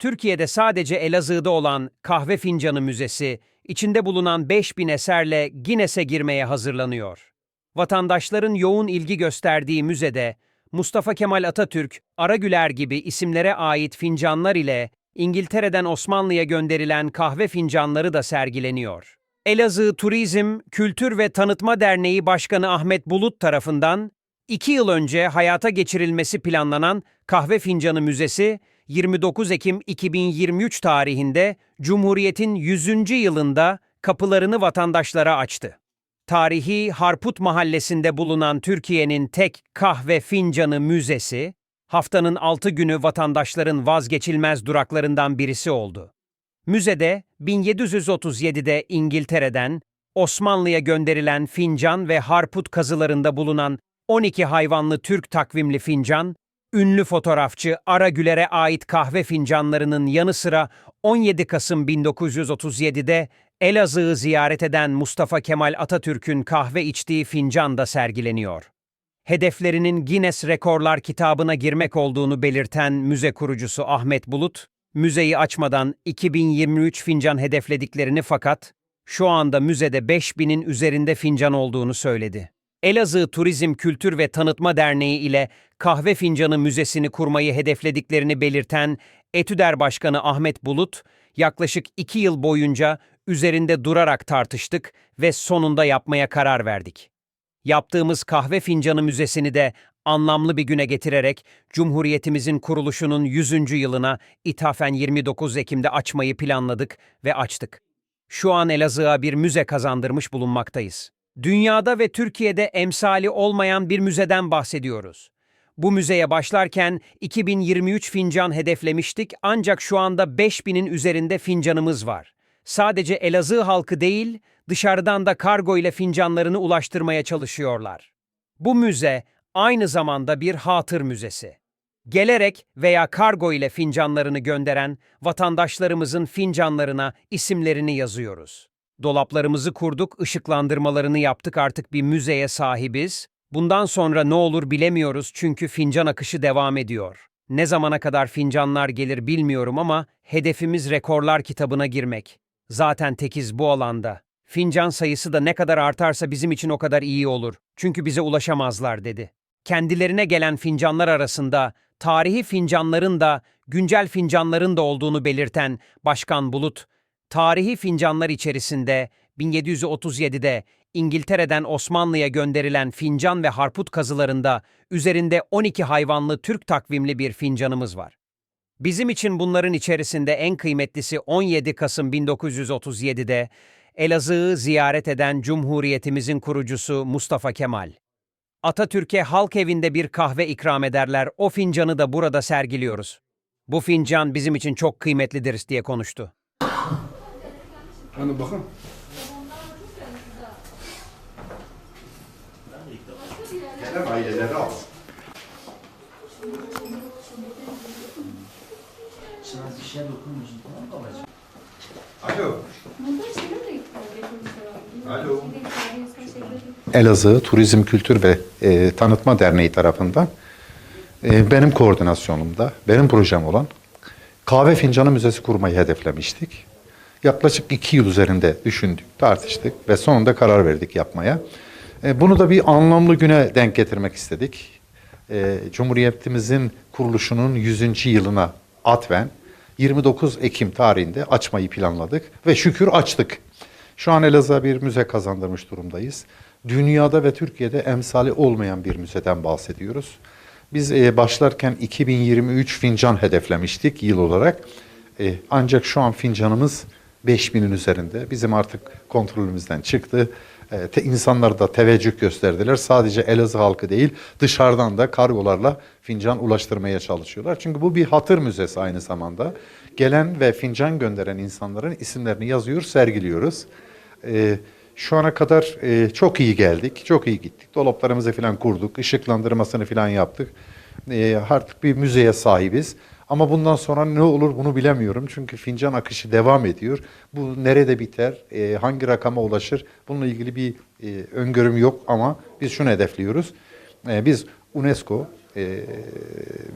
Türkiye'de sadece Elazığ'da olan Kahve Fincanı Müzesi, içinde bulunan 5000 eserle Guinness'e girmeye hazırlanıyor. Vatandaşların yoğun ilgi gösterdiği müzede, Mustafa Kemal Atatürk, Aragüler gibi isimlere ait fincanlar ile İngiltere'den Osmanlı'ya gönderilen kahve fincanları da sergileniyor. Elazığ Turizm, Kültür ve Tanıtma Derneği Başkanı Ahmet Bulut tarafından iki yıl önce hayata geçirilmesi planlanan Kahve Fincanı Müzesi, 29 Ekim 2023 tarihinde Cumhuriyet'in 100. yılında kapılarını vatandaşlara açtı. Tarihi Harput Mahallesi'nde bulunan Türkiye'nin tek kahve fincanı müzesi, haftanın 6 günü vatandaşların vazgeçilmez duraklarından birisi oldu. Müzede 1737'de İngiltere'den Osmanlı'ya gönderilen fincan ve harput kazılarında bulunan 12 hayvanlı Türk takvimli fincan, ünlü fotoğrafçı Ara Güler'e ait kahve fincanlarının yanı sıra 17 Kasım 1937'de Elazığ'ı ziyaret eden Mustafa Kemal Atatürk'ün kahve içtiği fincan da sergileniyor. Hedeflerinin Guinness Rekorlar kitabına girmek olduğunu belirten müze kurucusu Ahmet Bulut, müzeyi açmadan 2023 fincan hedeflediklerini fakat şu anda müzede 5000'in üzerinde fincan olduğunu söyledi. Elazığ Turizm Kültür ve Tanıtma Derneği ile Kahve Fincanı Müzesi'ni kurmayı hedeflediklerini belirten Etüder Başkanı Ahmet Bulut, yaklaşık iki yıl boyunca üzerinde durarak tartıştık ve sonunda yapmaya karar verdik. Yaptığımız kahve fincanı müzesini de anlamlı bir güne getirerek Cumhuriyetimizin kuruluşunun 100. yılına ithafen 29 Ekim'de açmayı planladık ve açtık. Şu an Elazığ'a bir müze kazandırmış bulunmaktayız. Dünyada ve Türkiye'de emsali olmayan bir müzeden bahsediyoruz. Bu müzeye başlarken 2023 fincan hedeflemiştik ancak şu anda 5000'in üzerinde fincanımız var. Sadece Elazığ halkı değil, dışarıdan da kargo ile fincanlarını ulaştırmaya çalışıyorlar. Bu müze aynı zamanda bir hatır müzesi. Gelerek veya kargo ile fincanlarını gönderen vatandaşlarımızın fincanlarına isimlerini yazıyoruz. Dolaplarımızı kurduk, ışıklandırmalarını yaptık artık bir müzeye sahibiz. Bundan sonra ne olur bilemiyoruz çünkü fincan akışı devam ediyor. Ne zamana kadar fincanlar gelir bilmiyorum ama hedefimiz rekorlar kitabına girmek. Zaten tekiz bu alanda. Fincan sayısı da ne kadar artarsa bizim için o kadar iyi olur. Çünkü bize ulaşamazlar dedi. Kendilerine gelen fincanlar arasında tarihi fincanların da güncel fincanların da olduğunu belirten Başkan Bulut, tarihi fincanlar içerisinde 1737'de İngiltere'den Osmanlı'ya gönderilen fincan ve harput kazılarında üzerinde 12 hayvanlı Türk takvimli bir fincanımız var. Bizim için bunların içerisinde en kıymetlisi 17 Kasım 1937'de Elazığ'ı ziyaret eden Cumhuriyetimizin kurucusu Mustafa Kemal. Atatürk'e halk evinde bir kahve ikram ederler, o fincanı da burada sergiliyoruz. Bu fincan bizim için çok kıymetlidir diye konuştu. Hani bakın. Gelen aileleri al. Sana dişler dokunmuyorsun tamam mı babacığım? Alo. Alo. Elazığ Turizm Kültür ve e, Tanıtma Derneği tarafından e, benim koordinasyonumda, benim projem olan Kahve Fincanı Müzesi kurmayı hedeflemiştik. Yaklaşık iki yıl üzerinde düşündük, tartıştık ve sonunda karar verdik yapmaya. E, bunu da bir anlamlı güne denk getirmek istedik. E, Cumhuriyetimizin kuruluşunun 100. yılına atfen 29 Ekim tarihinde açmayı planladık ve şükür açtık. Şu an Elazığ'a bir müze kazandırmış durumdayız. Dünyada ve Türkiye'de emsali olmayan bir müzeden bahsediyoruz. Biz e, başlarken 2023 fincan hedeflemiştik yıl olarak. Ancak şu an fincanımız 5000'in üzerinde. Bizim artık kontrolümüzden çıktı. E, insanlar da teveccüh gösterdiler. Sadece Elazığ halkı değil dışarıdan da kargolarla fincan ulaştırmaya çalışıyorlar. Çünkü bu bir hatır müzesi aynı zamanda. Gelen ve fincan gönderen insanların isimlerini yazıyor, sergiliyoruz. E, şu ana kadar e, çok iyi geldik, çok iyi gittik. Dolaplarımızı falan kurduk, ışıklandırmasını falan yaptık. E, artık bir müzeye sahibiz. Ama bundan sonra ne olur bunu bilemiyorum. Çünkü fincan akışı devam ediyor. Bu nerede biter, e, hangi rakama ulaşır? Bununla ilgili bir e, öngörüm yok ama biz şunu hedefliyoruz. E, biz UNESCO e,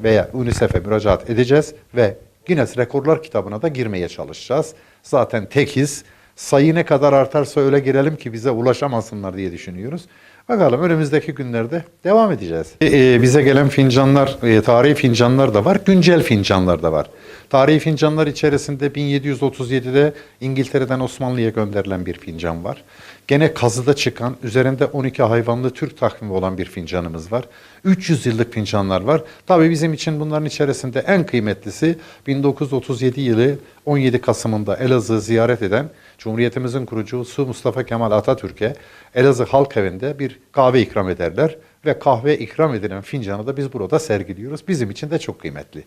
veya UNICEF'e müracaat edeceğiz ve Guinness Rekorlar kitabına da girmeye çalışacağız. Zaten tekiz. Sayı ne kadar artarsa öyle girelim ki bize ulaşamasınlar diye düşünüyoruz. Bakalım önümüzdeki günlerde devam edeceğiz. E, e, bize gelen fincanlar, e, tarihi fincanlar da var, güncel fincanlar da var. Tarihi fincanlar içerisinde 1737'de İngiltere'den Osmanlı'ya gönderilen bir fincan var. Gene kazıda çıkan, üzerinde 12 hayvanlı Türk takvimi olan bir fincanımız var. 300 yıllık fincanlar var. Tabii bizim için bunların içerisinde en kıymetlisi 1937 yılı 17 Kasım'ında Elazığ'ı ziyaret eden Cumhuriyetimizin kurucusu Mustafa Kemal Atatürk'e Elazığ Halk Evi'nde kahve ikram ederler ve kahve ikram edilen fincanı da biz burada sergiliyoruz. Bizim için de çok kıymetli.